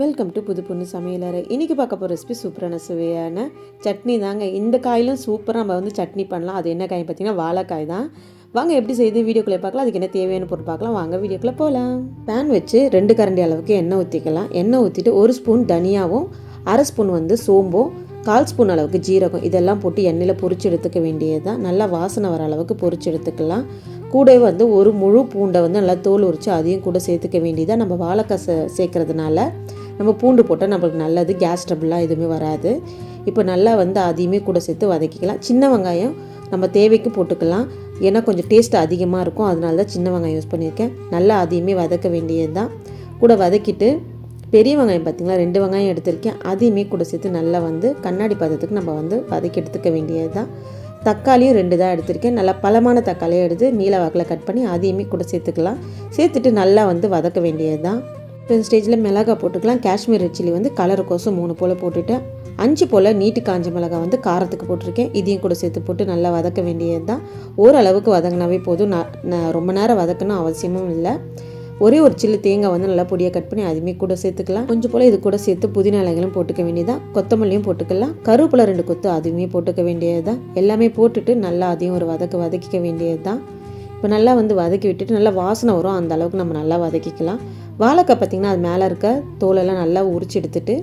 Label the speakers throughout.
Speaker 1: Welcome to புது பொண்ணு சமையலறை இன்றைக்கி பார்க்க போகிற ரெசிபி சூப்பரான சுவையான சட்னி தாங்க. இந்த காயிலும் சூப்பராக நம்ம வந்து சட்னி பண்ணலாம். அது என்ன காய் பார்த்தீங்கன்னா வாழைக்காய் தான். வாங்க எப்படி செய்து வீடியோக்குள்ளே பார்க்கலாம். அதுக்கு என்ன தேவையான பொருள் பார்க்கலாம். வாங்க வீடியோக்குள்ளே போகலாம் பேன் வச்சு ரெண்டு கரண்டி அளவுக்கு எண்ணெய் ஊற்றிக்கலாம் எண்ணெய் ஊற்றிட்டு ஒரு ஸ்பூன் தனியாவும் அரை ஸ்பூன் வந்து சோம்பும் கால் ஸ்பூன் அளவுக்கு ஜீரகம். இதெல்லாம் போட்டு எண்ணெயில் பொரிச்சு எடுத்துக்க வேண்டியது தான் நல்லா வாசனை வர அளவுக்கு பொரிச்சு எடுத்துக்கலாம். கூட வந்து ஒரு முழு பூண்டை வந்து நல்லா தோல் உரித்து அதையும் கூட சேர்த்துக்க வேண்டியதாக நம்ம வாழைக்காய் சே சேர்க்கறதுனால. நம்ம பூண்டு போட்டால் நம்மளுக்கு நல்லது கேஸ் ட்ரபிள்லாம் எதுவுமே வராது. இப்போ நல்லா வந்து அதையுமே கூட சேர்த்து வதக்கிக்கலாம். சின்ன வெங்காயம் நம்ம தேவைக்கு போட்டுக்கலாம். ஏன்னா கொஞ்சம் டேஸ்ட் அதிகமாக இருக்கும். அதனால தான் சின்ன வெங்காயம் யூஸ் பண்ணியிருக்கேன். நல்லா அதையுமே வதக்க வேண்டியது தான் கூட வதக்கிட்டு பெரிய வெங்காயம் பார்த்திங்களா? ரெண்டு வெங்காயம் எடுத்திருக்கேன். அதையுமே கூட சேர்த்து நல்லா வந்து கண்ணாடி பதத்துக்கு நம்ம வந்து வதக்கி எடுத்துக்க வேண்டியது தான் தக்காளியும் ரெண்டு தான் எடுத்திருக்கேன். நல்லா பழமான தக்காளியை எடுத்து நீல வாக்கில் கட் பண்ணி அதையுமே கூட சேர்த்துக்கலாம். சேர்த்துட்டு நல்லா வந்து வதக்க வேண்டியது தான் இப்போ இந்த ஸ்டேஜில் மிளகா போட்டுக்கலாம். காஷ்மீர் சில்லி வந்து கலருக்கோசம் மூணு போல் போட்டுட்டு அஞ்சு போல் நீட்டு காஞ்ச மிளகா வந்து காரத்துக்கு போட்டிருக்கேன். இதையும் கூட சேர்த்து போட்டு நல்லா வதக்க வேண்டியது தான் ஓரளவுக்கு வதங்கினாவே போதும். நான் நான் ரொம்ப நேரம் வதக்கணும் அவசியமும் இல்லை. ஒரே ஒரு சில்லு தேங்காய் வந்து நல்லா பொடியாக கட் பண்ணி அதுவுமே கூட சேர்த்துக்கலாம். கொஞ்சம் போல் இது கூட சேர்த்து புதினா இலைகளும் போட்டுக்க வேண்டியதான் கொத்தமல்லியும் போட்டுக்கலாம். கருவேப்பிலை ரெண்டு கொத்து அதுவுமே போட்டுக்க வேண்டியது தான் எல்லாமே போட்டுட்டு நல்லா அதையும் ஒரு வதக்க வதக்கிக்க வேண்டியது தான் இப்போ நல்லா வந்து வதக்கி விட்டுட்டு நல்லா வாசனை வரும். அந்த அளவுக்கு நம்ம நல்லா வதக்கிக்கலாம். வாழைக்காய் பார்த்திங்கன்னா அது மேலே இருக்க தோலெல்லாம் நல்லா உரிச்சு எடுத்துட்டு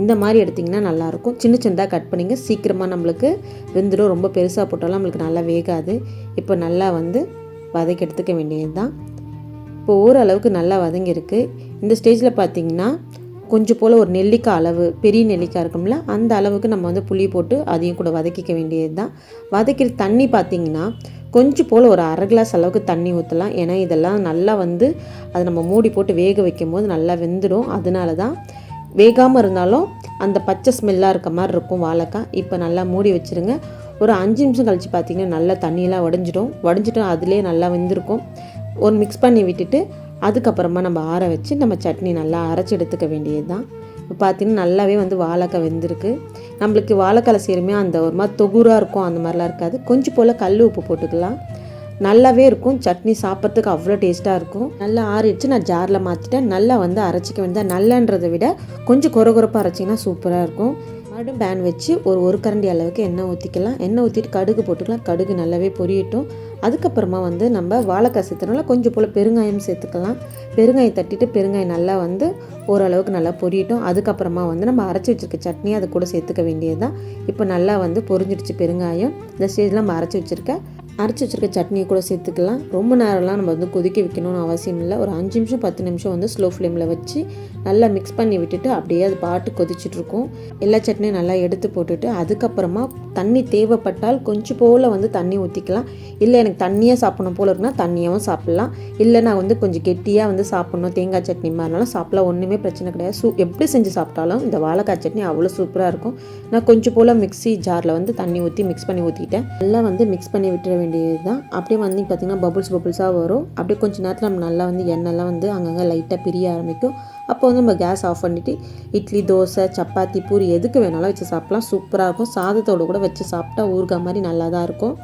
Speaker 1: இந்த மாதிரி எடுத்திங்கன்னா நல்லாயிருக்கும். சின்ன சின்னதாக கட் பண்ணிங்க. சீக்கிரமாக நம்மளுக்கு வெந்துடும். ரொம்ப பெருசாக போட்டாலும் நம்மளுக்கு நல்லா வேகாது. இப்போ நல்லா வந்து வதக்கி எடுத்துக்க வேண்டியது தான் இப்போ ஓரளவுக்கு நல்லா வதங்கியிருக்கு. இந்த ஸ்டேஜில் பார்த்தீங்கன்னா கொஞ்சம் போல் ஒரு நெல்லிக்காய் அளவு பெரிய நெல்லிக்காய் இருக்கும்ல அந்த அளவுக்கு நம்ம வந்து புளி போட்டு அதையும் கூட வதக்கிக்க வேண்டியது தான் வதக்கிற தண்ணி பார்த்திங்கன்னா கொஞ்சம் போல் ஒரு அரை கிளாஸ் அளவுக்கு தண்ணி ஊற்றலாம் ஏன்னா இதெல்லாம் நல்லா வந்து அதை நம்ம மூடி போட்டு வேக வைக்கும் போது நல்லா வெந்துடும். அதனால தான் வேகாமல் இருந்தாலும் அந்த பச்சை ஸ்மெல்லாக இருக்க மாதிரி இருக்கும் வாழைக்காய். இப்போ நல்லா மூடி வச்சுருங்க. ஒரு அஞ்சு நிமிஷம் கழித்து பார்த்திங்கன்னா நல்லா தண்ணியெல்லாம் உடஞ்சிடும் உடஞ்சிட்டு அதிலே நல்லா வெந்திருக்கும். ஒரு மிக்ஸ் பண்ணி விட்டுட்டு அதுக்கப்புறமா நம்ம ஆற வச்சு நம்ம சட்னி நல்லா அரைச்சி எடுத்துக்க வேண்டியது தான் இப்போ பார்த்தீங்கன்னா நல்லாவே வந்து வாழைக்காய் வெந்திருக்கு. நம்மளுக்கு வாழைக்காய் செய்கிறமே அந்த ஒரு மாதிரி தொகுராக இருக்கும் அந்த மாதிரிலாம் இருக்காது. கொஞ்சம் போல் கல் உப்பு போட்டுக்கலாம். நல்லாவே இருக்கும். சட்னி சாப்பிட்றதுக்கு அவ்வளோ டேஸ்ட்டாக இருக்கும். நல்லா ஆறிடுச்சு. நான் ஜாரில் மாற்றிட்டேன் நல்லா வந்து அரைச்சிக்க வேண்டியதாக நல்லன்றதை விட கொஞ்சம் குறகுறப்பாக அரைச்சிங்கன்னா சூப்பராக இருக்கும். மறுபடியும் பேன் வச்சு ஒரு ஒரு கரண்டி அளவுக்கு எண்ணெய் ஊற்றிக்கலாம் எண்ணெய் ஊற்றிட்டு கடுகு போட்டுக்கலாம். கடுகு நல்லாவே பொரியட்டும். அதுக்கப்புறமா வந்து நம்ம வாழைக்காய் சேர்த்துனால கொஞ்சம் போல் பெருங்காயம் சேர்த்துக்கலாம். பெருங்காயம் தட்டிட்டு பெருங்காயம் நல்லா வந்து ஓரளவுக்கு நல்லா பொரியட்டும். அதுக்கப்புறமா வந்து நம்ம அரைச்சி வச்சுருக்க சட்னி அதை கூட சேர்த்துக்க வேண்டியது தான் இப்போ நல்லா வந்து பொரிஞ்சிடுச்சு பெருங்காயம். இந்த ஸ்டேஜில் நம்ம அரைச்சி வச்சுருக்க அரைச்சி வச்சுருக்க சட்னியை கூட சேர்த்துக்கலாம். ரொம்ப நேரம்லாம் நம்ம வந்து கொதிக்க வைக்கணும்னு அவசியம் இல்லை. ஒரு அஞ்சு நிமிஷம் பத்து நிமிஷம் வந்து ஸ்லோ ஃப்ளேமில் வச்சு நல்லா மிக்ஸ் பண்ணி விட்டுட்டு அப்படியே அது பாட்டு கொதிச்சிட்ருக்கும் எல்லா சட்னியும் நல்லா எடுத்து போட்டுட்டு அதுக்கப்புறமா தண்ணி தேவைப்பட்டால் கொஞ்சம் போல் வந்து தண்ணி ஊற்றிக்கலாம் இல்லை எனக்கு தண்ணியாக சாப்பிடணும் போல் இருக்குன்னா தண்ணியாகவும் சாப்பிட்லாம். இல்லை நான் வந்து கொஞ்சம் கெட்டியாக வந்து சாப்பிட்ணும். தேங்காய் சட்னி மாதிரினாலும் சாப்பிடலாம். ஒன்றுமே பிரச்சனை கிடையாது. சூ எப்படி செஞ்சு சாப்பிட்டாலும் இந்த வாழைக்காய் சட்னி அவ்வளோ சூப்பராக இருக்கும். நான் கொஞ்சம் போல் மிக்ஸி ஜாரில் வந்து தண்ணி ஊற்றி மிக்ஸ் பண்ணி ஊற்றிட்டேன் நல்லா வந்து மிக்ஸ் பண்ணி விட்டுற வேண்டியது தான் அப்படியே வந்து பார்த்திங்கன்னா பபுள்ஸ் பபுள்ஸாக வரும். அப்படியே கொஞ்சம் நேரத்தில் நம்ம நல்லா வந்து எண்ணெய்லாம் வந்து அங்கங்கே லைட்டாக பிரிய ஆரம்பிக்கும். அப்போ வந்து நம்ம கேஸ் ஆஃப் பண்ணிவிட்டு இட்லி தோசை சப்பாத்தி பூரி எதுக்கு வேணாலும் வச்சு சாப்பிட்லாம். சூப்பராக இருக்கும். சாதத்தோடு கூட வச்சு சாப்பிட்டா ஊறுகா மாதிரி நல்லா தான் இருக்கும்.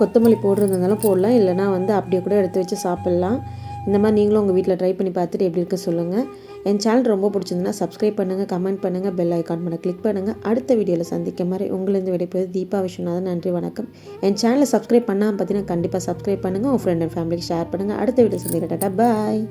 Speaker 1: கொத்தமல்லி போடுறதுனாலும் போடலாம். இல்லைனா வந்து அப்படியே கூட எடுத்து வச்சு சாப்பிட்லாம். இந்த மாதிரி நீங்களும் உங்கள் வீட்டில் ட்ரை பண்ணி பார்த்துட்டு எப்படி இருக்க சொல்லுங்கள் என் சேனல் ரொம்ப பிடிச்சிருந்தனா சப்ஸ்கிரைப் பண்ணுங்கள் கமெண்ட் பண்ணுங்கள் பெல் ஐக்கான் பண்ண கிளிக் பண்ணுங்கள் அடுத்த வீடியோவில் சந்திக்க மாதிரி உங்களிருந்து விடைப்போது தீபா விஸ்வநாதன். நன்றி வணக்கம். என் சேனலை சப்ஸ்கிரைப் பண்ணாமல் பார்த்தீங்கன்னா கண்டிப்பாக சப்ஸ்கிரைப் பண்ணுங்கள் உங்கள் ஃப்ரெண்ட் அண்ட் ஃபேமிலிக்கு ஷேர் பண்ணுங்கள் அடுத்த வீடியோ சந்திக்கிறேன். டாட்டா பாய்